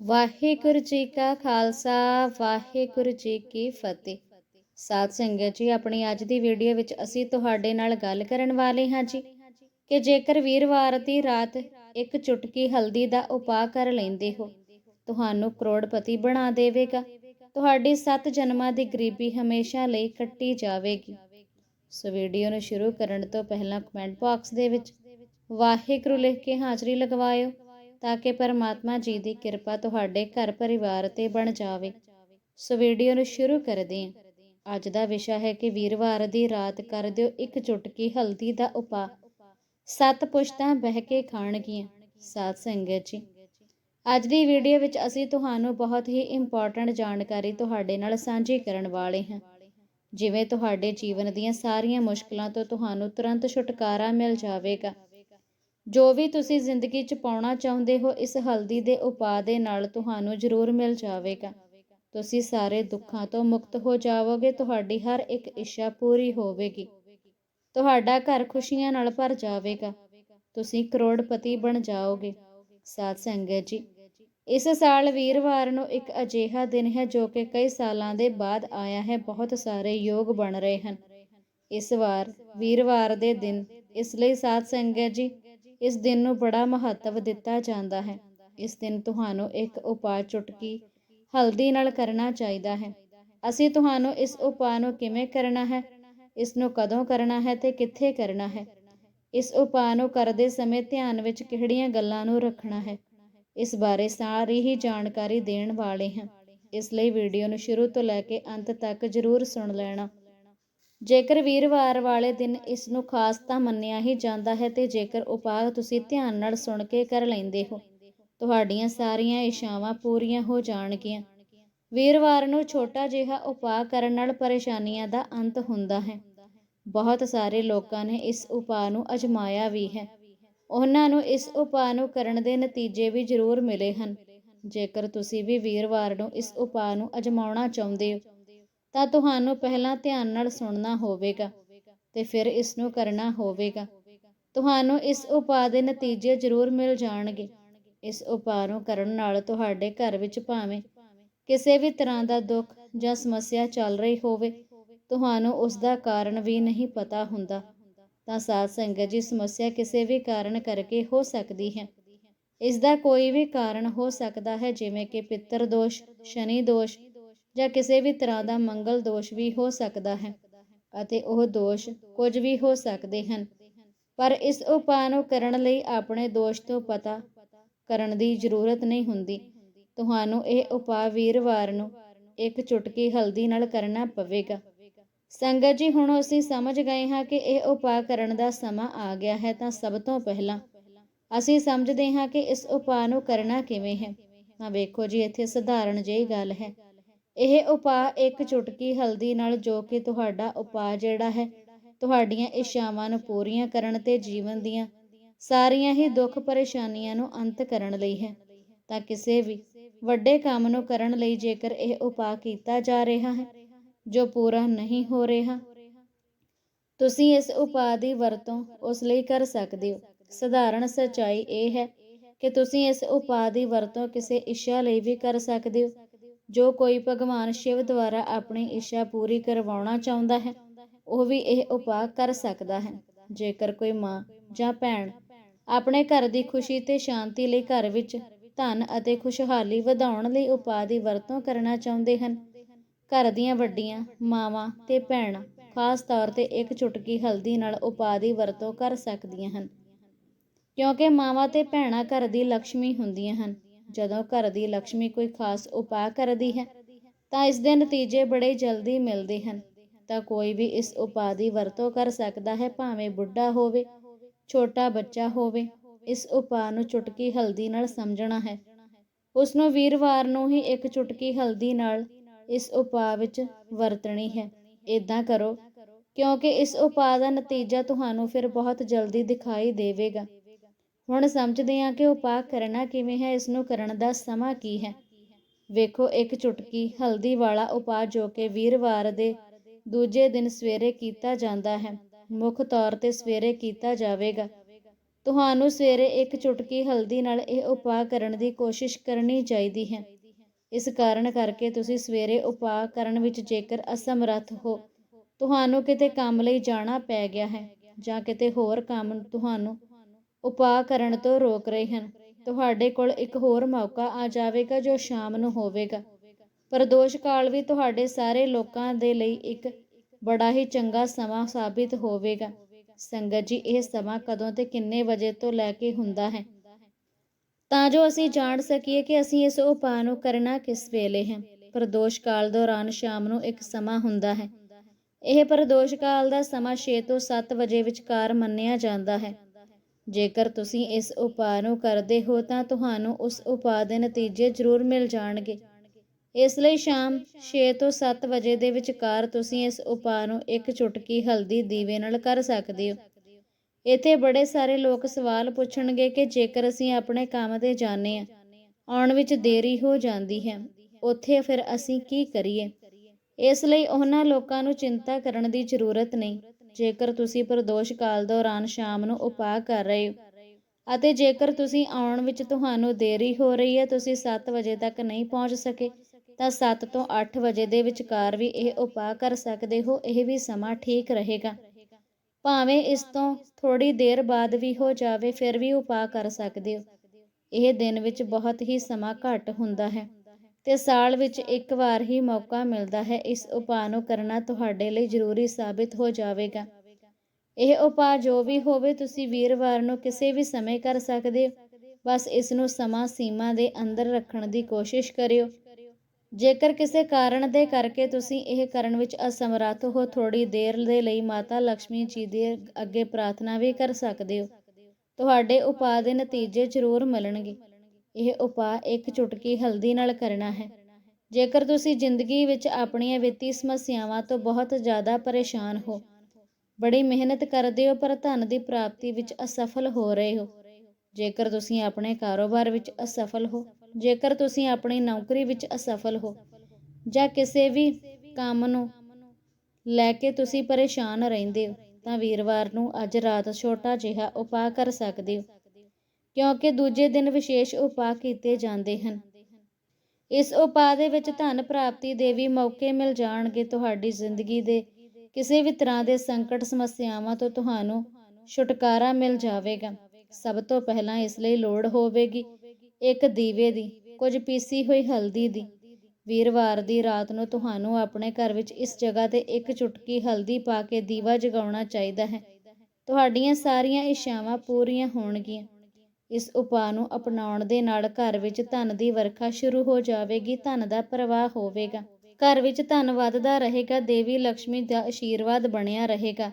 ਵਾਹਿਗੁਰੂ ਜੀ ਕਾ ਖਾਲਸਾ, ਵਾਹਿਗੁਰੂ ਜੀ ਕੀ ਫਤਿਹ। ਸਾਧ ਸੰਗਤ ਜੀ, ਆਪਣੀ ਅੱਜ ਦੀ ਵੀਡੀਓ ਵਿੱਚ ਅਸੀਂ ਤੁਹਾਡੇ ਨਾਲ ਗੱਲ ਕਰਨ ਵਾਲੇ ਹਾਂ ਜੀ ਕਿ ਜੇਕਰ ਵੀਰਵਾਰ ਦੀ ਰਾਤ ਇੱਕ ਚੁਟਕੀ ਹਲਦੀ ਦਾ ਉਪਾਅ ਕਰ ਲੈਂਦੇ ਹੋ, ਤੁਹਾਨੂੰ ਕਰੋੜਪਤੀ ਬਣਾ ਦੇਵੇਗਾ। ਤੁਹਾਡੀ ਸੱਤ ਜਨਮਾਂ ਦੀ ਗਰੀਬੀ ਹਮੇਸ਼ਾ ਲਈ ਕੱਟੀ ਜਾਵੇਗੀ। ਸੋ ਵੀਡੀਓ ਨੂੰ ਸ਼ੁਰੂ ਕਰਨ ਤੋਂ ਪਹਿਲਾਂ ਕਮੈਂਟ ਬਾਕਸ ਦੇ ਵਿੱਚ ਵਾਹਿਗੁਰੂ ਲਿਖ ਕੇ ਹਾਜ਼ਰੀ ਲਗਵਾਇਓ। ਤਾਂ ਕਿ ਪਰਮਾਤਮਾ ਜੀ ਦੀ ਕਿਰਪਾ ਤੁਹਾਡੇ ਘਰ ਪਰਿਵਾਰ ਤੇ ਬਣ ਜਾਵੇ। ਸੋ ਵੀਡੀਓ ਨੂੰ ਸ਼ੁਰੂ ਕਰਦੇ ਹਾਂ। ਅੱਜ ਦਾ ਵਿਸ਼ਾ ਹੈ ਕਿ ਵੀਰਵਾਰ ਦੀ ਰਾਤ ਕਰ ਦਿਓ ਇੱਕ ਚੁਟਕੀ ਹਲਦੀ ਦਾ ਉਪਾਅ। ਸੱਤ ਪੁਸ਼ਤਾਂ ਬਹਿ ਕੇ ਖਾਣਗੀਆਂ। ਸਾਧ ਸੰਗਤ ਜੀ, ਅੱਜ ਦੀ ਵੀਡੀਓ ਵਿੱਚ ਅਸੀਂ ਤੁਹਾਨੂੰ ਬਹੁਤ ਹੀ ਇੰਪੋਰਟੈਂਟ ਜਾਣਕਾਰੀ ਤੁਹਾਡੇ ਨਾਲ ਸਾਂਝੀ ਕਰਨ ਵਾਲੇ ਹਾਂ। ਜਿਵੇਂ ਤੁਹਾਡੇ ਜੀਵਨ ਦੀਆਂ ਸਾਰੀਆਂ ਮੁਸ਼ਕਲਾਂ ਤੋਂ ਤੁਹਾਨੂੰ ਤੁਰੰਤ ਛੁਟਕਾਰਾ ਮਿਲ ਜਾਵੇਗਾ। ਜੋ ਵੀ ਤੁਸੀਂ ਜ਼ਿੰਦਗੀ 'ਚ ਪਾਉਣਾ ਚਾਹੁੰਦੇ ਹੋ, ਇਸ ਹਲਦੀ ਦੇ ਉਪਾਅ ਦੇ ਨਾਲ ਤੁਹਾਨੂੰ ਜ਼ਰੂਰ ਮਿਲ ਜਾਵੇਗਾ। ਤੁਸੀਂ ਸਾਰੇ ਦੁੱਖਾਂ ਤੋਂ ਮੁਕਤ ਹੋ ਜਾਵੋਗੇ, ਤੁਹਾਡੀ ਹਰ ਇੱਕ ਇੱਛਾ ਪੂਰੀ ਹੋਵੇਗੀ। ਤੁਹਾਡਾ ਘਰ ਖੁਸ਼ੀਆਂ ਨਾਲ ਭਰ ਜਾਵੇਗਾ। ਤੁਸੀਂ ਕਰੋੜਪਤੀ ਬਣ ਜਾਓਗੇ। ਸਾਧ ਸੰਗਤ ਜੀ, ਇਸ ਸਾਲ ਵੀਰਵਾਰ ਨੂੰ ਇੱਕ ਅਜੀਹਾ ਦਿਨ ਹੈ ਜੋ ਕਿ ਕਈ ਸਾਲਾਂ ਦੇ ਬਾਅਦ ਆਇਆ ਹੈ। ਬਹੁਤ ਸਾਰੇ ਯੋਗ ਬਣ ਰਹੇ ਹਨ। ਇਸ ਵਾਰ ਵੀਰਵਾਰ ਦੇ ਦਿਨ, ਇਸ ਲਈ ਸਾਧ ਸੰਗਤ ਜੀ ਇਸ ਦਿਨ ਨੂੰ ਬੜਾ ਮਹੱਤਵ ਦਿੱਤਾ ਜਾਂਦਾ ਹੈ। ਇਸ ਦਿਨ ਤੁਹਾਨੂੰ ਇੱਕ ਉਪਾਅ ਚੁਟਕੀ ਹਲਦੀ ਨਾਲ ਕਰਨਾ ਚਾਹੀਦਾ ਹੈ। ਅਸੀਂ ਤੁਹਾਨੂੰ ਇਸ ਉਪਾਅ ਨੂੰ ਕਿਵੇਂ ਕਰਨਾ ਹੈ? ਇਸ ਨੂੰ ਕਦੋਂ ਕਰਨਾ ਹੈ ਤੇ ਕਿੱਥੇ ਕਰਨਾ ਹੈ? ਇਸ ਉਪਾਅ ਨੂੰ ਕਰਦੇ ਸਮੇਂ ਧਿਆਨ ਵਿੱਚ ਕਿਹੜੀਆਂ ਗੱਲਾਂ ਨੂੰ ਰੱਖਣਾ ਹੈ? ਇਸ ਬਾਰੇ ਸਾਰੀ ਹੀ ਜਾਣਕਾਰੀ ਦੇਣ ਵਾਲੇ ਹਾਂ। ਇਸ ਲਈ ਵੀਡੀਓ ਨੂੰ ਸ਼ੁਰੂ ਤੋਂ ਲੈ ਕੇ ਅੰਤ ਤੱਕ ਜ਼ਰੂਰ ਸੁਣ ਲੈਣਾ। ਜੇਕਰ ਵੀਰਵਾਰ ਵਾਲੇ ਦਿਨ ਇਸ ਨੂੰ ਖਾਸ ਤਾਂ ਮੰਨਿਆ ਹੀ ਜਾਂਦਾ ਹੈ ਤੇ ਜੇਕਰ ਉਪਾਅ ਤੁਸੀਂ ਧਿਆਨ ਨਾਲ ਸੁਣ ਕੇ ਕਰ ਲੈਂਦੇ ਹੋ, ਤੁਹਾਡੀਆਂ ਸਾਰੀਆਂ ਇਸ਼ਾਵਾਂ ਪੂਰੀਆਂ ਹੋ ਜਾਣਗੀਆਂ। ਵੀਰਵਾਰ ਨੂੰ ਛੋਟਾ ਜਿਹਾ ਉਪਾਅ ਕਰਨ ਨਾਲ ਪਰੇਸ਼ਾਨੀਆਂ ਦਾ ਅੰਤ ਹੁੰਦਾ ਹੈ। ਬਹੁਤ ਸਾਰੇ ਲੋਕਾਂ ਨੇ ਇਸ ਉਪਾਅ ਨੂੰ ਅਜਮਾਇਆ ਵੀ ਹੈ। ਉਹਨਾਂ ਨੂੰ ਇਸ ਉਪਾਅ ਨੂੰ ਕਰਨ ਦੇ ਨਤੀਜੇ ਵੀ ਜ਼ਰੂਰ ਮਿਲੇ ਹਨ। ਜੇਕਰ ਤੁਸੀਂ ਵੀ ਵੀਰਵਾਰ ਨੂੰ ਇਸ ਉਪਾਅ ਨੂੰ ਅਜਮਾਉਣਾ ਚਾਹੁੰਦੇ ਹੋ ਤਾਂ ਤੁਹਾਨੂੰ ਪਹਿਲਾਂ ਧਿਆਨ ਨਾਲ ਸੁਣਨਾ ਹੋਵੇਗਾ ਤੇ ਫਿਰ ਇਸ ਨੂੰ ਕਰਨਾ ਹੋਵੇਗਾ। ਤੁਹਾਨੂੰ ਇਸ ਉਪਾਅ ਦੇ ਨਤੀਜੇ ਜ਼ਰੂਰ ਮਿਲ ਜਾਣਗੇ। ਇਸ ਉਪਾਅ ਨੂੰ ਕਰਨ ਨਾਲ ਤੁਹਾਡੇ ਘਰ ਵਿੱਚ ਭਾਵੇਂ ਕਿਸੇ ਵੀ ਤਰ੍ਹਾਂ ਦਾ ਦੁੱਖ ਜਾਂ ਸਮੱਸਿਆ ਚੱਲ ਰਹੀ ਹੋਵੇ, ਤੁਹਾਨੂੰ ਉਸ ਦਾ ਕਾਰਨ ਵੀ ਨਹੀਂ ਪਤਾ ਹੁੰਦਾ। ਤਾਂ ਸਾਧ ਸੰਗਤ ਜੀ, ਸਮੱਸਿਆ ਕਿਸੇ ਵੀ ਕਾਰਨ ਕਰਕੇ ਹੋ ਸਕਦੀ ਹੈ। ਇਸ ਦਾ ਕੋਈ ਵੀ ਕਾਰਨ ਹੋ ਸਕਦਾ ਹੈ, ਜਿਵੇਂ ਕਿ ਪਿੱਤਰ ਦੋਸ਼, ਸ਼ਨੀ ਦੋਸ਼ ਜਾਂ ਕਿਸੇ ਵੀ ਤਰ੍ਹਾਂ ਦਾ ਮੰਗਲ ਦੋਸ਼ ਵੀ ਹੋ ਸਕਦਾ ਹੈ ਅਤੇ ਉਹ ਦੋਸ਼ ਕੁਝ ਵੀ ਹੋ ਸਕਦੇ ਹਨ। ਪਰ ਇਸ ਉਪਾਅ ਨੂੰ ਕਰਨ ਲਈ ਆਪਣੇ ਦੋਸ਼ ਤੋਂ ਪਤਾ ਕਰਨ ਦੀ ਜ਼ਰੂਰਤ ਨਹੀਂ ਹੁੰਦੀ। ਤੁਹਾਨੂੰ ਇਹ ਉਪਾਅ ਵੀਰਵਾਰ ਨੂੰ ਇੱਕ ਚੁਟਕੀ ਹਲਦੀ ਨਾਲ ਕਰਨਾ ਪਵੇਗਾ। ਸੰਗਤ ਜੀ, ਹੁਣ ਅਸੀਂ ਸਮਝ ਗਏ ਹਾਂ ਕਿ ਇਹ ਉਪਾਅ ਕਰਨ ਦਾ ਸਮਾਂ ਆ ਗਿਆ ਹੈ ਤਾਂ ਸਭ ਤੋਂ ਪਹਿਲਾਂ ਅਸੀਂ ਸਮਝਦੇ ਹਾਂ ਕਿ ਇਸ ਉਪਾਅ ਨੂੰ ਕਰਨਾ ਕਿਵੇਂ ਹੈ। ਤਾਂ ਵੇਖੋ ਜੀ, ਇੱਥੇ ਸਧਾਰਨ ਜਿਹੀ ਗੱਲ ਹੈ। ਇਹ ਉਪਾਅ ਇੱਕ ਚੁਟਕੀ ਹਲਦੀ ਨਾਲ ਜੋ ਕਿ ਤੁਹਾਡਾ ਉਪਾਅ ਜਿਹੜਾ ਹੈ, ਤੁਹਾਡੀਆਂ ਇੱਛਾਵਾਂ ਨੂੰ ਪੂਰੀਆਂ ਕਰਨ ਤੇ ਜੀਵਨ ਦੀਆਂ ਸਾਰੀਆਂ ਹੀ ਦੁੱਖ ਪਰੇਸ਼ਾਨੀਆਂ ਨੂੰ ਅੰਤ ਕਰਨ ਲਈ ਹੈ। ਤਾਂ ਕਿਸੇ ਵੀ ਵੱਡੇ ਕੰਮ ਨੂੰ ਕਰਨ ਲਈ ਜੇਕਰ ਇਹ ਉਪਾਅ ਕੀਤਾ ਜਾ ਰਿਹਾ ਹੈ, ਜੋ ਪੂਰਾ ਨਹੀਂ ਹੋ ਰਿਹਾ, ਤੁਸੀਂ ਇਸ ਉਪਾਅ ਦੀ ਵਰਤੋਂ ਉਸ ਲਈ ਕਰ ਸਕਦੇ ਹੋ। ਸਧਾਰਨ ਸਚਾਈ ਇਹ ਹੈ ਕਿ ਤੁਸੀਂ ਇਸ ਉਪਾਅ ਦੀ ਵਰਤੋਂ ਕਿਸੇ ਇੱਛਾ ਲਈ ਵੀ ਕਰ ਸਕਦੇ ਹੋ। ਜੋ ਕੋਈ ਭਗਵਾਨ ਸ਼ਿਵ ਦੁਆਰਾ ਆਪਣੀ ਇੱਛਾ ਪੂਰੀ ਕਰਵਾਉਣਾ ਚਾਹੁੰਦਾ ਹੈ, ਉਹ ਵੀ ਇਹ ਉਪਾਅ ਕਰ ਸਕਦਾ ਹੈ। ਜੇਕਰ ਕੋਈ ਮਾਂ ਜਾਂ ਭੈਣ ਆਪਣੇ ਘਰ ਦੀ ਖੁਸ਼ੀ ਤੇ ਸ਼ਾਂਤੀ ਲਈ ਘਰ ਵਿੱਚ ਧਨ ਅਤੇ ਖੁਸ਼ਹਾਲੀ ਵਧਾਉਣ ਲਈ ਉਪਾਅ ਦੀ ਵਰਤੋਂ ਕਰਨਾ ਚਾਹੁੰਦੇ ਹਨ, ਘਰ ਦੀਆਂ ਵੱਡੀਆਂ ਮਾਵਾਂ ਤੇ ਭੈਣਾਂ ਖਾਸ ਤੌਰ ਤੇ ਇੱਕ ਚੁਟਕੀ ਹਲਦੀ ਨਾਲ ਉਪਾਅ ਦੀ ਵਰਤੋਂ ਕਰ ਸਕਦੀਆਂ ਹਨ, ਕਿਉਂਕਿ ਮਾਵਾਂ ਤੇ ਭੈਣਾਂ ਘਰ ਦੀ ਲక్ష్ਮੀ ਹੁੰਦੀਆਂ ਹਨ। ਜਦੋਂ ਘਰ ਦੀ ਲక్ష్ਮੀ ਕੋਈ ਖਾਸ ਉਪਾਅ ਕਰਦੀ ਹੈ, ਤਾਂ ਇਸ ਦੇ ਨਤੀਜੇ ਬੜੇ ਜਲਦੀ ਮਿਲਦੇ ਹਨ। ਤਾਂ ਕੋਈ ਵੀ ਇਸ ਉਪਾਅ ਦੀ ਵਰਤੋਂ ਕਰ ਸਕਦਾ ਹੈ, ਭਾਵੇਂ ਬੁੱਢਾ ਹੋਵੇ, ਛੋਟਾ ਬੱਚਾ ਹੋਵੇ, ਇਸ ਉਪਾਅ ਨੂੰ ਚੁਟਕੀ ਹਲਦੀ ਨਾਲ ਸਮਝਣਾ ਹੈ। ਉਸ ਨੂੰ ਵੀਰਵਾਰ ਨੂੰ ਹੀ ਇੱਕ ਚੁਟਕੀ ਹਲਦੀ ਨਾਲ ਇਸ ਉਪਾਅ ਵਿੱਚ ਵਰਤਣੀ ਹੈ। ਇਦਾਂ ਕਰੋ, ਕਿਉਂਕਿ ਇਸ ਉਪਾਅ ਦਾ ਨਤੀਜਾ ਤੁਹਾਨੂੰ ਫਿਰ ਬਹੁਤ ਜਲਦੀ ਦਿਖਾਈ ਦੇਵੇਗਾ। ਹੁਣ ਸਮਝਦੇ ਹਾਂ ਕਿ ਉਪਾਅ ਕਰਨਾ ਕਿਵੇਂ ਹੈ ਇਸ ਨੂੰ ਕਰਨ ਦਾ ਸਮਾਂ ਕੀ ਹੈ। ਵੇਖੋ, ਇੱਕ ਚੁਟਕੀ ਹਲਦੀ ਵਾਲਾ ਉਪਾਅ ਜੋ ਕਿ ਵੀਰਵਾਰ ਦੇ ਦੂਜੇ ਦਿਨ ਸਵੇਰੇ ਕੀਤਾ ਜਾਂਦਾ ਹੈ, ਮੁੱਖ ਤੌਰ ਤੇ ਸਵੇਰੇ ਕੀਤਾ ਜਾਵੇਗਾ। ਤੁਹਾਨੂੰ ਸਵੇਰੇ ਇੱਕ ਚੁਟਕੀ ਹਲਦੀ ਨਾਲ ਇਹ ਉਪਾਅ ਕਰਨ ਦੀ ਕੋਸ਼ਿਸ਼ ਕਰਨੀ ਚਾਹੀਦੀ ਹੈ। ਇਸ ਕਾਰਨ ਕਰਕੇ ਤੁਸੀਂ ਸਵੇਰੇ ਉਪਾਅ ਕਰਨ ਵਿੱਚ ਜੇਕਰ ਅਸਮਰੱਥ ਹੋ, ਤੁਹਾਨੂੰ ਕਿਤੇ ਕੰਮ ਲਈ ਜਾਣਾ ਪੈ ਗਿਆ ਹੈ ਜਾਂ ਕਿਤੇ ਹੋਰ ਕੰਮ ਤੁਹਾਨੂੰ ਉਪਾਅ ਕਰਨ ਤੋਂ ਰੋਕ ਰਹੇ ਹਨ। ਤੁਹਾਡੇ ਕੋਲ ਇੱਕ ਹੋਰ ਮੌਕਾ ਆ ਜਾਵੇਗਾ ਜੋ ਸ਼ਾਮ ਨੂੰ ਹੋਵੇਗਾ। ਪ੍ਰਦੋਸ਼ ਕਾਲ ਵੀ ਤੁਹਾਡੇ ਸਾਰੇ ਲੋਕਾਂ ਦੇ ਲਈ ਇੱਕ ਬੜਾ ਹੀ ਚੰਗਾ ਸਮਾਂ ਸਾਬਿਤ ਹੋਵੇਗਾ। ਸੰਗਤ ਜੀ, ਇਹ ਸਮਾਂ ਕਦੋਂ ਤੇ ਕਿੰਨੇ ਵਜੇ ਤੋਂ ਲੈ ਕੇ ਹੁੰਦਾ ਹੈ? ਤਾਂ ਜੋ ਅਸੀਂ ਜਾਣ ਸਕੀਏ ਕਿ ਅਸੀਂ ਇਸ ਉਪਾਅ ਨੂੰ ਕਰਨਾ ਕਿਸ ਵੇਲੇ ਹੈ। ਪ੍ਰਦੋਸ਼ ਕਾਲ ਦੌਰਾਨ ਸ਼ਾਮ ਨੂੰ ਇੱਕ ਸਮਾਂ ਹੁੰਦਾ ਹੈ। ਇਹ ਪ੍ਰਦੋਸ਼ ਕਾਲ ਦਾ ਸਮਾਂ 6 ਤੋਂ 7 ਵਜੇ ਵਿਚਕਾਰ ਮੰਨਿਆ ਜਾਂਦਾ ਹੈ। ਜੇਕਰ ਤੁਸੀਂ ਇਸ ਉਪਾਅ ਨੂੰ ਕਰਦੇ ਹੋ ਤਾਂ ਤੁਹਾਨੂੰ ਉਸ ਉਪਾਅ ਦੇ ਨਤੀਜੇ ਜ਼ਰੂਰ ਮਿਲ ਜਾਣਗੇ। ਇਸ ਲਈ ਸ਼ਾਮ 6 ਤੋਂ 7 ਵਜੇ ਦੇ ਵਿਚਕਾਰ ਤੁਸੀਂ ਇਸ ਉਪਾਅ ਨੂੰ ਇੱਕ ਚੁਟਕੀ ਹਲਦੀ ਦੀਵੇ ਨਾਲ ਕਰ ਸਕਦੇ ਹੋ। ਇੱਥੇ ਬੜੇ ਸਾਰੇ ਲੋਕ ਸਵਾਲ ਪੁੱਛਣਗੇ ਕਿ ਜੇਕਰ ਅਸੀਂ ਆਪਣੇ ਕੰਮ ਤੇ ਜਾਂਦੇ ਹਾਂ, ਆਉਣ ਵਿੱਚ ਦੇਰੀ ਹੋ ਜਾਂਦੀ ਹੈ, ਉੱਥੇ ਫਿਰ ਅਸੀਂ ਕੀ ਕਰੀਏ? ਇਸ ਲਈ ਉਹਨਾਂ ਲੋਕਾਂ ਨੂੰ ਚਿੰਤਾ ਕਰਨ ਦੀ ਜ਼ਰੂਰਤ ਨਹੀਂ। ਜੇਕਰ ਤੁਸੀਂ ਪ੍ਰਦੋਸ਼ ਕਾਲ ਦੌਰਾਨ ਸ਼ਾਮ ਨੂੰ ਉਪਾਅ ਕਰ ਰਹੇ ਹੋ ਅਤੇ ਜੇਕਰ ਤੁਸੀਂ ਆਉਣ ਵਿੱਚ ਤੁਹਾਨੂੰ ਦੇਰੀ ਹੋ ਰਹੀ ਹੈ, ਤੁਸੀਂ 7 ਵਜੇ ਤੱਕ ਨਹੀਂ ਪਹੁੰਚ ਸਕੇ, ਤਾਂ 7 ਤੋਂ 8 ਵਜੇ ਦੇ ਵਿਚਕਾਰ ਵੀ ਇਹ ਉਪਾਅ ਕਰ ਸਕਦੇ ਹੋ, ਇਹ ਵੀ ਸਮਾਂ ਠੀਕ ਰਹੇਗਾ। ਭਾਵੇਂ ਇਸ ਤੋਂ ਥੋੜੀ ਦੇਰ ਬਾਅਦ ਵੀ ਹੋ ਜਾਵੇ, ਫਿਰ ਵੀ ਉਪਾਅ ਕਰ ਸਕਦੇ ਹੋ। ਇਹ ਦਿਨ ਵਿੱਚ ਬਹੁਤ ਹੀ ਸਮਾਂ ਘੱਟ ਹੁੰਦਾ ਹੈ। ਤੇ ਸਾਲ ਵਿੱਚ ਇੱਕ ਵਾਰ ਹੀ ਮੌਕਾ ਮਿਲਦਾ ਹੈ, ਇਸ ਉਪਾਅ ਨੂੰ ਕਰਨਾ ਤੁਹਾਡੇ ਲਈ ਜ਼ਰੂਰੀ ਸਾਬਿਤ ਹੋ ਜਾਵੇਗਾ। ਇਹ ਉਪਾਅ ਜੋ ਵੀ ਹੋਵੇ, ਤੁਸੀਂ ਵੀਰਵਾਰ ਨੂੰ ਕਿਸੇ ਵੀ ਸਮੇਂ ਕਰ ਸਕਦੇ ਹੋ। ਬਸ ਇਸ ਨੂੰ ਸਮਾਂ ਸੀਮਾ ਦੇ ਅੰਦਰ ਰੱਖਣ ਦੀ ਕੋਸ਼ਿਸ਼ ਕਰਿਓ। ਜੇਕਰ ਕਿਸੇ ਕਾਰਨ ਦੇ ਕਰਕੇ ਤੁਸੀਂ ਇਹ ਕਰਨ ਵਿੱਚ ਅਸਮਰੱਥ ਹੋ ਥੋੜੀ ਦੇਰ ਦੇ ਲਈ ਮਾਤਾ ਲక్ష్ਮੀ ਜੀ ਦੇ ਅੱਗੇ ਪ੍ਰਾਰਥਨਾ ਵੀ ਕਰ ਸਕਦੇ ਹੋ। ਤੁਹਾਡੇ ਉਪਾਅ ਦੇ ਨਤੀਜੇ ਜ਼ਰੂਰ ਮਿਲਣਗੇ। ਇਹ ਉਪਾਅ ਇੱਕ ਚੁਟਕੀ ਹਲਦੀ ਨਾਲ ਕਰਨਾ ਹੈ। ਜੇਕਰ ਤੁਸੀਂ ਜ਼ਿੰਦਗੀ ਵਿੱਚ ਆਪਣੀਆਂ ਵਿੱਤੀ ਸਮੱਸਿਆਵਾਂ ਤੋਂ ਬਹੁਤ ਜ਼ਿਆਦਾ ਪਰੇਸ਼ਾਨ ਹੋ, ਬੜੀ ਮਿਹਨਤ ਕਰਦੇ ਹੋ, ਪਰ ਧਨ ਦੀ ਪ੍ਰਾਪਤੀ ਵਿੱਚ ਅਸਫਲ ਹੋ ਰਹੇ ਹੋ, ਜੇਕਰ ਤੁਸੀਂ ਆਪਣੇ ਕਾਰੋਬਾਰ ਵਿੱਚ ਅਸਫਲ ਹੋ, ਜੇਕਰ ਤੁਸੀਂ ਆਪਣੀ ਨੌਕਰੀ ਵਿੱਚ ਅਸਫਲ ਹੋ, ਜਾਂ ਕਿਸੇ ਵੀ ਕੰਮ ਨੂੰ ਲੈ ਕੇ ਤੁਸੀਂ ਪਰੇਸ਼ਾਨ ਰਹਿੰਦੇ ਹੋ, ਤਾਂ ਵੀਰਵਾਰ ਨੂੰ ਅੱਜ ਰਾਤ ਛੋਟਾ ਜਿਹਾ ਉਪਾਅ ਕਰ ਸਕਦੇ ਹੋ। ਕਿਉਂਕਿ ਦੂਜੇ ਦਿਨ ਵਿਸ਼ੇਸ਼ ਉਪਾਅ ਕੀਤੇ ਜਾਂਦੇ ਹਨ। ਇਸ ਉਪਾਅ ਦੇ ਵਿੱਚ ਧਨ ਪ੍ਰਾਪਤੀ ਦੇ ਵੀ ਮੌਕੇ ਮਿਲ ਜਾਣਗੇ ਤੁਹਾਡੀ ਜ਼ਿੰਦਗੀ ਦੇ ਕਿਸੇ ਵੀ ਤਰ੍ਹਾਂ ਦੇ ਸੰਕਟ, ਸਮੱਸਿਆਵਾਂ ਤੋਂ ਤੁਹਾਨੂੰ ਛੁਟਕਾਰਾ ਮਿਲ ਜਾਵੇਗਾ। ਸਭ ਤੋਂ ਪਹਿਲਾਂ ਇਸ ਲਈ ਲੋੜ ਹੋਵੇਗੀ ਇੱਕ ਦੀਵੇ ਦੀ, ਕੁਝ ਪੀਸੀ ਹੋਈ ਹਲਦੀ ਦੀ। ਵੀਰਵਾਰ ਦੀ ਰਾਤ ਨੂੰ ਤੁਹਾਨੂੰ ਆਪਣੇ ਘਰ ਵਿੱਚ ਇਸ ਜਗ੍ਹਾ ਤੇ ਇੱਕ ਚੁਟਕੀ ਹਲਦੀ ਪਾ ਕੇ ਦੀਵਾ ਜਗਾਉਣਾ ਚਾਹੀਦਾ ਹੈ। ਤੁਹਾਡੀਆਂ ਸਾਰੀਆਂ ਇੱਛਾਵਾਂ ਪੂਰੀਆਂ ਹੋਣਗੀਆਂ। ਇਸ ਉਪਾਅ ਨੂੰ ਅਪਣਾਉਣ ਦੇ ਨਾਲ ਘਰ ਵਿੱਚ ਧਨ ਦੀ ਵਰਖਾ ਸ਼ੁਰੂ ਹੋ ਜਾਵੇਗੀ, ਧਨ ਦਾ ਪ੍ਰਵਾਹ ਹੋਵੇਗਾ। ਘਰ ਵਿੱਚ ਧਨ ਵੱਧਦਾ ਰਹੇਗਾ, ਦੇਵੀ ਲక్ష్ਮੀ ਦਾ ਆਸ਼ੀਰਵਾਦ ਬਣਿਆ ਰਹੇਗਾ।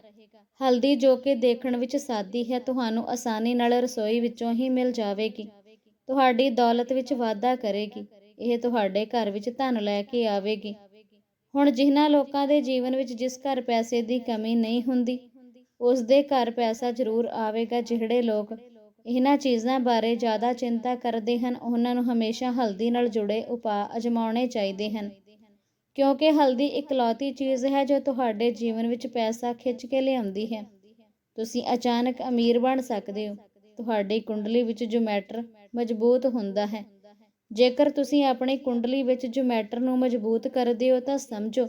ਹਲਦੀ ਜੋ ਕਿ ਦੇਖਣ ਵਿੱਚ ਸਾਦੀ ਹੈ, ਤੁਹਾਨੂੰ ਆਸਾਨੀ ਨਾਲ ਰਸੋਈ ਵਿੱਚੋਂ ਹੀ ਮਿਲ ਜਾਵੇਗੀ। ਤੁਹਾਡੀ ਦੌਲਤ ਵਿੱਚ ਵਾਧਾ ਕਰੇਗੀ। ਇਹ ਤੁਹਾਡੇ ਘਰ ਵਿੱਚ ਧਨ ਲੈ ਕੇ ਆਵੇਗੀ। ਹੁਣ ਜਿਨ੍ਹਾਂ ਲੋਕਾਂ ਦੇ ਜੀਵਨ ਵਿੱਚ ਜਿਸ ਘਰ ਪੈਸੇ ਦੀ ਕਮੀ ਨਹੀਂ ਹੁੰਦੀ, ਉਸ ਦੇ ਘਰ ਪੈਸਾ ਜ਼ਰੂਰ ਆਵੇਗਾ, ਜਿਹੜੇ ਲੋਕ ਇਹਨਾਂ ਚੀਜ਼ਾਂ ਬਾਰੇ ਜ਼ਿਆਦਾ ਚਿੰਤਾ ਕਰਦੇ ਹਨ, ਉਹਨਾਂ ਨੂੰ ਹਮੇਸ਼ਾ ਹਲਦੀ ਨਾਲ ਜੁੜੇ ਉਪਾਅ ਅਜਮਾਉਣੇ ਚਾਹੀਦੇ ਹਨ। ਕਿਉਂਕਿ ਹਲਦੀ ਇਕਲੌਤੀ ਚੀਜ਼ ਹੈ ਜੋ ਤੁਹਾਡੇ ਜੀਵਨ ਵਿੱਚ ਪੈਸਾ ਖਿੱਚ ਕੇ ਲਿਆਉਂਦੀ ਹੈ। ਤੁਸੀਂ ਅਚਾਨਕ ਅਮੀਰ ਬਣ ਸਕਦੇ ਹੋ। ਤੁਹਾਡੀ ਕੁੰਡਲੀ ਵਿੱਚ ਜੁਮੈਟਰ ਮਜ਼ਬੂਤ ਹੁੰਦਾ ਹੈ। ਜੇਕਰ ਤੁਸੀਂ ਆਪਣੀ ਕੁੰਡਲੀ ਵਿੱਚ ਜੁਮੈਟਰ ਨੂੰ ਮਜ਼ਬੂਤ ਕਰਦੇ ਹੋ ਤਾਂ ਸਮਝੋ,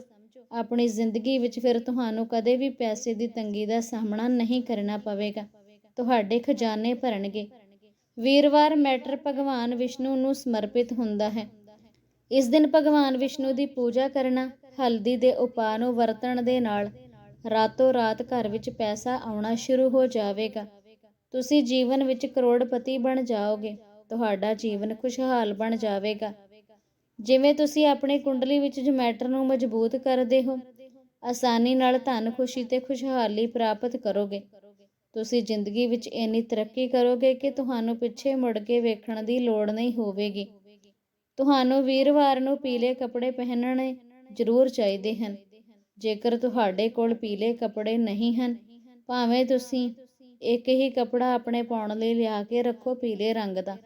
ਆਪਣੀ ਜ਼ਿੰਦਗੀ ਵਿੱਚ ਫਿਰ ਤੁਹਾਨੂੰ ਕਦੇ ਵੀ ਪੈਸੇ ਦੀ ਤੰਗੀ ਦਾ ਸਾਹਮਣਾ ਨਹੀਂ ਕਰਨਾ ਪਵੇਗਾ। ਤੁਹਾਡੇ ਖਜ਼ਾਨੇ ਭਰਨਗੇ। ਵੀਰਵਾਰ ਮੈਟਰ ਭਗਵਾਨ ਵਿਸ਼ਨੂੰ ਨੂੰ ਸਮਰਪਿਤ ਹੁੰਦਾ ਹੈ। ਇਸ ਦਿਨ ਭਗਵਾਨ ਵਿਸ਼ਨੂੰ ਦੀ ਪੂਜਾ ਕਰਨਾ, ਹਲਦੀ ਦੇ ਉਪਾਅ ਨੂੰ ਵਰਤਣ ਦੇ ਨਾਲ ਰਾਤੋਂ ਰਾਤ ਘਰ ਵਿੱਚ ਪੈਸਾ ਆਉਣਾ ਸ਼ੁਰੂ ਹੋ ਜਾਵੇਗਾ। ਤੁਸੀਂ ਜੀਵਨ ਵਿੱਚ ਕਰੋੜਪਤੀ ਬਣ ਜਾਓਗੇ। ਤੁਹਾਡਾ ਜੀਵਨ ਖੁਸ਼ਹਾਲ ਬਣ ਜਾਵੇਗਾ। ਜਿਵੇਂ ਤੁਸੀਂ ਆਪਣੇ ਕੁੰਡਲੀ ਵਿੱਚ ਜਮੈਟਰ ਨੂੰ ਮਜ਼ਬੂਤ ਕਰਦੇ ਹੋ, ਆਸਾਨੀ ਨਾਲ ਧਨ ਖੁਸ਼ੀ ਤੇ ਖੁਸ਼ਹਾਲੀ ਪ੍ਰਾਪਤ ਕਰੋਗੇ। ਤੁਸੀਂ ਜ਼ਿੰਦਗੀ ਵਿੱਚ ਇੰਨੀ ਤਰੱਕੀ ਕਰੋਗੇ ਕਿ ਤੁਹਾਨੂੰ ਪਿੱਛੇ ਮੁੜ ਕੇ ਵੇਖਣ ਦੀ ਲੋੜ ਨਹੀਂ ਹੋਵੇਗੀ। ਤੁਹਾਨੂੰ ਵੀਰਵਾਰ ਨੂੰ ਪੀਲੇ ਕੱਪੜੇ ਪਹਿਨਣੇ ਜ਼ਰੂਰ ਚਾਹੀਦੇ ਹਨ। ਜੇਕਰ ਤੁਹਾਡੇ ਕੋਲ ਪੀਲੇ ਕੱਪੜੇ ਨਹੀਂ ਹਨ, ਭਾਵੇਂ ਤੁਸੀਂ ਇੱਕ ਹੀ ਕੱਪੜਾ ਆਪਣੇ ਪਾਉਣ ਲਈ ਲਿਆ ਕੇ ਰੱਖੋ ਪੀਲੇ ਰੰਗ ਦਾ।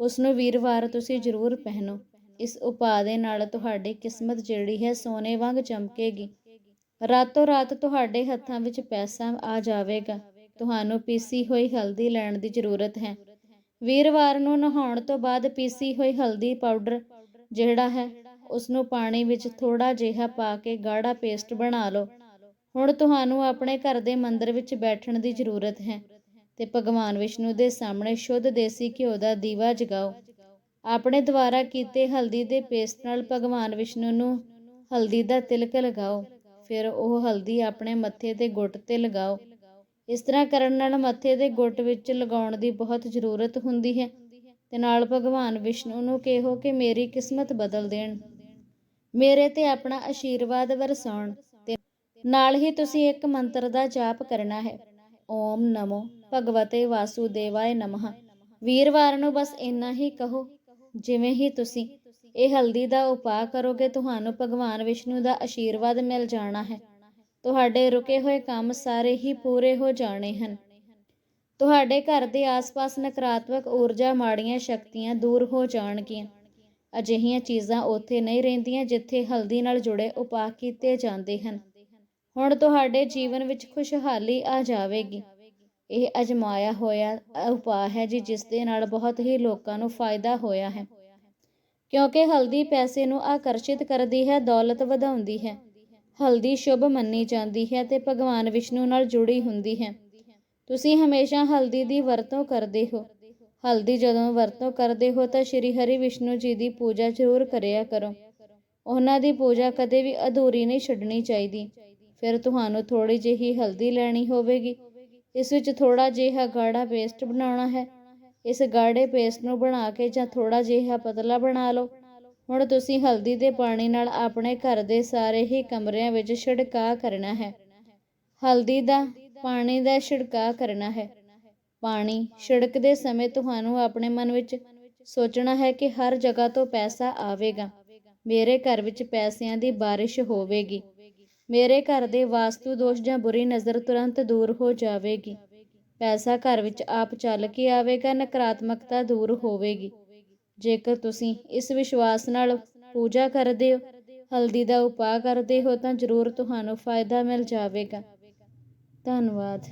ਉਸ ਨੂੰ ਵੀਰਵਾਰ ਤੁਸੀਂ ਜ਼ਰੂਰ ਪਹਿਨੋ। ਇਸ ਉਪਾਅ ਦੇ ਨਾਲ ਤੁਹਾਡੀ ਕਿਸਮਤ ਜਿਹੜੀ ਹੈ ਸੋਨੇ ਵਾਂਗ ਚਮਕੇਗੀ। ਰਾਤੋਂ ਰਾਤ ਤੁਹਾਡੇ ਹੱਥਾਂ ਵਿੱਚ ਪੈਸਾ ਆ ਜਾਵੇਗਾ। ਤੁਹਾਨੂੰ ਪੀਸੀ ਹੋਈ ਹਲਦੀ ਲੈਣ ਦੀ ਜ਼ਰੂਰਤ ਹੈ। ਵੀਰਵਾਰ ਨੂੰ ਨਹਾਉਣ ਤੋਂ ਬਾਅਦ ਪੀਸੀ ਹੋਈ ਹਲਦੀ ਪਾਊਡਰ ਜਿਹੜਾ ਹੈ ਉਸ ਨੂੰ ਪਾਣੀ ਵਿੱਚ ਥੋੜਾ ਜਿਹਾ ਪਾ ਕੇ ਗਾੜਾ ਪੇਸਟ ਬਣਾ ਲਓ। ਹੁਣ ਤੁਹਾਨੂੰ ਆਪਣੇ ਘਰ ਦੇ ਮੰਦਰ ਵਿੱਚ ਬੈਠਣ ਦੀ ਜ਼ਰੂਰਤ ਹੈ ਤੇ ਭਗਵਾਨ ਵਿਸ਼ਨੂੰ ਦੇ ਸਾਹਮਣੇ ਸ਼ੁੱਧ ਦੇਸੀ ਘਿਓ ਦਾ ਦੀਵਾ ਜਗਾਓ। ਆਪਣੇ ਦੁਆਰਾ ਕੀਤੇ ਹਲਦੀ ਦੇ ਪੇਸਟ ਨਾਲ ਭਗਵਾਨ ਵਿਸ਼ਨੂੰ ਨੂੰ ਹਲਦੀ ਦਾ ਤਿਲਕ ਲਗਾਓ। ਫਿਰ ਉਹ ਹਲਦੀ ਆਪਣੇ ਮੱਥੇ ਤੇ ਗੁੱਟ ਤੇ ਲਗਾਓ। ਇਸ ਤਰ੍ਹਾਂ ਕਰਨ ਨਾਲ ਮੱਥੇ ਦੇ ਗੁੱਟ ਵਿੱਚ ਲਗਾਉਣ ਦੀ ਬਹੁਤ ਜ਼ਰੂਰਤ ਹੁੰਦੀ ਹੈ ਤੇ ਨਾਲ ਭਗਵਾਨ ਵਿਸ਼ਨੂੰ ਨੂੰ ਕਹੋ ਕਿ ਮੇਰੀ ਕਿਸਮਤ ਬਦਲ ਦੇਣ। ਮੇਰੇ ਤੇ ਆਪਣਾ ਆਸ਼ੀਰਵਾਦ ਵਰਸਾਉਣ ਤੇ ਨਾਲ ਹੀ ਤੁਸੀਂ ਇੱਕ ਮੰਤਰ ਦਾ ਜਾਪ ਕਰਨਾ ਹੈ। ਓਮ ਨਮੋ ਭਗਵਤੇ ਵਾਸੁਦੇਵਾਏ ਨਮః। ਵੀਰਵਾਰ ਨੂੰ ਬਸ ਇੰਨਾ ਹੀ ਕਹੋ, ਜਿਵੇਂ ਹੀ ਤੁਸੀਂ ਇਹ ਹਲਦੀ ਦਾ ਉਪਾਅ ਕਰੋਗੇ, ਤੁਹਾਨੂੰ ਭਗਵਾਨ ਵਿਸ਼ਨੂੰ ਦਾ ਆਸ਼ੀਰਵਾਦ ਮਿਲ ਜਾਣਾ ਹੈ। ਤੁਹਾਡੇ ਰੁਕੇ ਹੋਏ ਕੰਮ ਸਾਰੇ ਹੀ ਪੂਰੇ ਹੋ ਜਾਣੇ ਹਨ। ਤੁਹਾਡੇ ਘਰ ਦੇ ਆਸ-ਪਾਸ ਨਕਾਰਾਤਮਕ ਊਰਜਾ ਮਾੜੀਆਂ ਸ਼ਕਤੀਆਂ ਦੂਰ ਹੋ ਜਾਣਗੀਆਂ। ਅਜਿਹੀਆਂ ਚੀਜ਼ਾਂ ਉੱਥੇ ਨਹੀਂ ਰਹਿੰਦੀਆਂ ਜਿੱਥੇ ਹਲਦੀ ਨਾਲ ਜੁੜੇ ਉਪਾਅ ਕੀਤੇ ਜਾਂਦੇ ਹਨ। ਹੁਣ ਤੁਹਾਡੇ ਜੀਵਨ ਵਿੱਚ ਖੁਸ਼ਹਾਲੀ ਆ ਜਾਵੇਗੀ। ਇਹ ਅਜਮਾਇਆ ਹੋਇਆ ਉਪਾਅ ਹੈ ਜੀ, ਜਿਸ ਦੇ ਨਾਲ ਬਹੁਤ ਹੀ ਲੋਕਾਂ ਨੂੰ ਫਾਇਦਾ ਹੋਇਆ ਹੈ। ਕਿਉਂਕਿ ਹਲਦੀ ਪੈਸੇ ਨੂੰ ਆਕਰਸ਼ਿਤ ਕਰਦੀ ਹੈ, ਦੌਲਤ ਵਧਾਉਂਦੀ ਹੈ। ਹਲਦੀ ਸ਼ੁਭ ਮੰਨੀ ਜਾਂਦੀ ਹੈ ਤੇ ਭਗਵਾਨ ਵਿਸ਼ਨੂੰ ਨਾਲ ਜੁੜੀ ਹੁੰਦੀ ਹੈ। ਤੁਸੀਂ ਹਮੇਸ਼ਾ ਹਲਦੀ ਦੀ ਵਰਤੋਂ ਕਰਦੇ ਹੋ। ਹਲਦੀ ਜਦੋਂ ਵਰਤੋਂ ਕਰਦੇ ਹੋ ਤਾਂ ਸ਼੍ਰੀ ਹਰੀ ਵਿਸ਼ਨੂੰ ਜੀ ਦੀ ਪੂਜਾ ਜ਼ਰੂਰ ਕਰਿਆ ਕਰੋ। ਉਹਨਾਂ ਦੀ ਪੂਜਾ ਕਦੇ ਵੀ ਅਧੂਰੀ ਨਹੀਂ ਛੱਡਣੀ ਚਾਹੀਦੀ। ਫਿਰ ਤੁਹਾਨੂੰ ਥੋੜੀ ਜਿਹੀ ਹਲਦੀ ਲੈਣੀ ਹੋਵੇਗੀ। ਇਸ ਵਿੱਚ ਥੋੜਾ ਜਿਹਾ ਗਾੜਾ ਪੇਸਟ ਬਣਾਉਣਾ ਹੈ। ਇਸ ਗਾੜੇ ਪੇਸਟ ਨੂੰ ਬਣਾ ਕੇ ਜਾਂ ਥੋੜਾ ਜਿਹਾ ਪਤਲਾ ਬਣਾ ਲਓ। ਹੁਣ ਤੁਸੀਂ ਹਲਦੀ ਦੇ ਪਾਣੀ ਨਾਲ ਆਪਣੇ ਘਰ ਦੇ ਸਾਰੇ ਹੀ ਕਮਰਿਆਂ ਵਿੱਚ ਛਿੜਕਾ ਕਰਨਾ ਹੈ। ਹਲਦੀ ਦਾ ਪਾਣੀ ਦਾ ਛਿੜਕਾਅ ਕਰਨਾ ਹੈ। ਪਾਣੀ ਛਿੜਕਦੇ ਸਮੇਂ ਤੁਹਾਨੂੰ ਆਪਣੇ ਮਨ ਵਿੱਚ ਸੋਚਣਾ ਹੈ ਕਿ ਹਰ ਜਗ੍ਹਾ ਤੋਂ ਪੈਸਾ ਆਵੇਗਾ। ਮੇਰੇ ਘਰ ਵਿੱਚ ਪੈਸਿਆਂ ਦੀ ਬਾਰਿਸ਼ ਹੋਵੇਗੀ। ਮੇਰੇ ਘਰ ਦੇ ਵਾਸਤੂ ਦੋਸ਼ ਜਾਂ ਬੁਰੀ ਨਜ਼ਰ ਤੁਰੰਤ ਦੂਰ ਹੋ ਜਾਵੇਗੀ। ਪੈਸਾ ਘਰ ਵਿੱਚ ਆਪ ਚੱਲ ਕੇ ਆਵੇਗਾ, ਨਕਾਰਾਤਮਕਤਾ ਦੂਰ ਹੋਵੇਗੀ। ਜੇਕਰ ਤੁਸੀਂ ਇਸ ਵਿਸ਼ਵਾਸ ਨਾਲ ਪੂਜਾ ਕਰਦੇ ਹੋ, ਹਲਦੀ ਦਾ ਉਪਾਅ ਕਰਦੇ ਹੋ ਤਾਂ ਜ਼ਰੂਰ ਤੁਹਾਨੂੰ ਫਾਇਦਾ ਮਿਲ ਜਾਵੇਗਾ। ਧੰਨਵਾਦ।